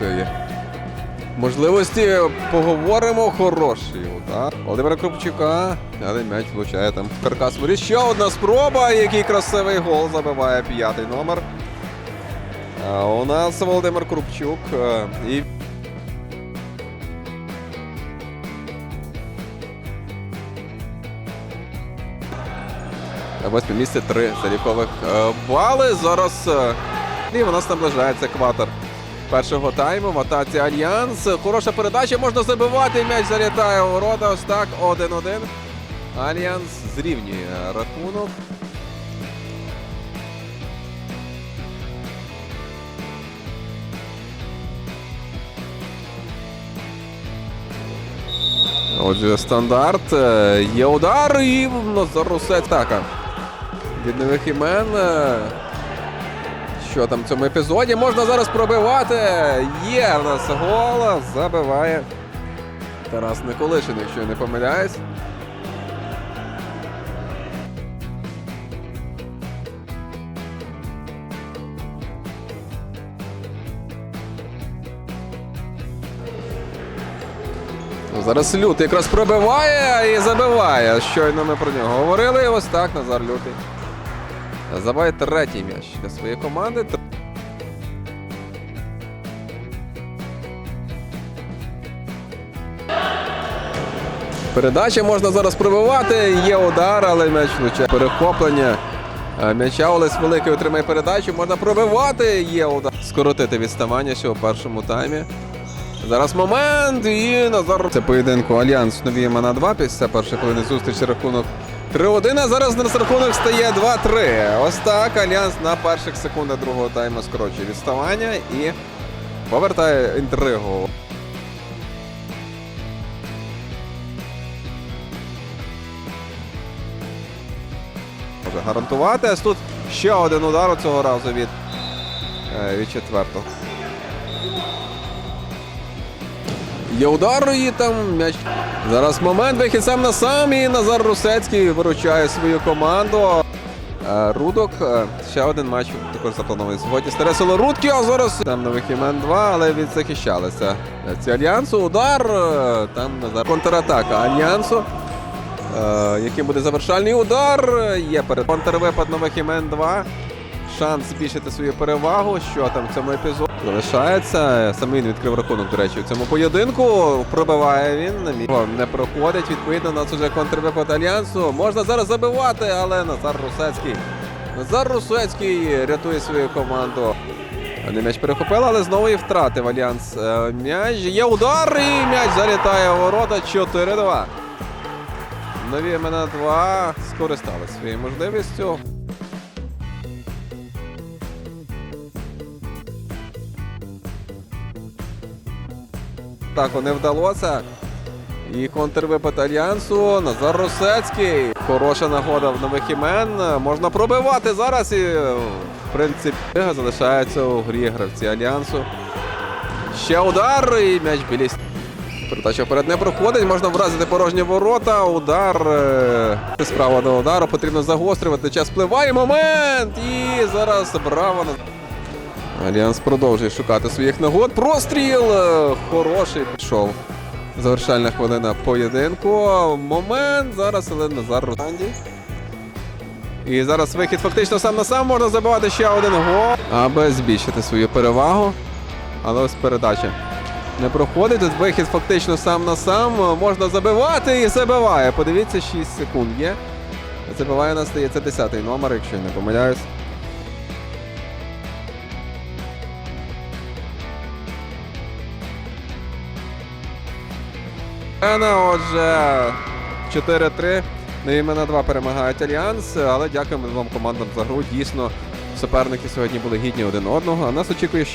цією можливості. Поговоримо удар. Володимира Крупчука, але м'яч влучає там в каркас. воріт. Ще одна спроба. Який красивий гол забиває п'ятий номер. А у нас Володимир Крупчук. е, І Восьме місце три залікових е, бали. Зараз е, і у нас наближається екватор першого тайму. В атаці Альянс. Хороша передача, можна забивати. М'яч залітає у ворота. Ось так, 1-1. Альянс зрівнює рахунок. Отже, стандарт. Є удар і Назар Русець. Така. Від нових імен. Що там в цьому епізоді? Можна зараз пробивати. Є в нас гол. Забиває Тарас Николишин, якщо я не помиляюсь. Зараз лютий якраз пробиває і забиває. Щойно ми про нього говорили. І ось так Назар Лютий. Забиває третій м'яч для своєї команди. Передача можна зараз пробивати. Є удар, але м'яч влучає. Перехоплення. Е, М'яча Олесь Великий отримає передачу. Можна пробивати. Є удар. Скоротити відставання ще у першому таймі. Зараз момент і Назар. Це поєдинку Альянс нові імена 2 після першої хвилини зустрічі рахунок 3-1. А зараз на рахунок стає 2-3. Ось так Альянс на перших секундах другого тайму скорочує відставання і повертає інтригу. Може гарантувати. А тут ще один удар у цього разу від, е, від четвертого. Є удар і там м'яч. Зараз момент вихід сам на сам і Назар Русецький виручає свою команду. Е, Рудок. е, Ще один матч також запланований сьогодні. Старе село Рудки, а зараз там нових імен 2, але відзахищалися. Ці Альянсу. Удар. е, Там Назар. Контратака Альянсу. Е, Яким буде завершальний удар. Є перед контрвипад нових імен 2. Шанс збільшити свою перевагу. Що там в цьому епізоді залишається. Саме він відкрив рахунок, до речі, у цьому поєдинку. Пробиває він. Не проходить. Відповідно, нас уже контрвипад альянсу. Можна зараз забивати, але Назар Русецький. Назар Русецький рятує свою команду. Вони м'яч перехопили, але знову і втратив альянс. Е, М'яч є удар і м'яч залітає у ворота 4-2. Нові імена 2 скористали своєю можливістю. Так, не вдалося. І контрвипад Альянсу. Назар Росецький. Хороша нагода в нових імен. Можна пробивати зараз і, в принципі, залишається у грі гравці Альянсу. Ще удар і м'яч білість. Передача вперед не проходить, можна вразити порожні ворота. Удар. е, Справа до удару. Потрібно загострювати. Час впливає. Момент! І зараз браво. Альянс продовжує шукати своїх нагод. Простріл! е, Хороший пішов. Завершальна хвилина поєдинку. Момент. Зараз але Назар Русанді. І зараз вихід фактично сам на сам можна забивати ще один гол, аби збільшити свою перевагу. Але ось передача не проходить. Тут вихід фактично сам на сам. Можна забивати і забиває. Подивіться, 6 секунд є. Забиває нас стається 10-й номер, якщо я не помиляюсь. Отже, 4-3. На імена 2 перемагають Альянс, але дякуємо двом командам за гру. Дійсно, суперники сьогодні були гідні один одного. А нас очікує ще.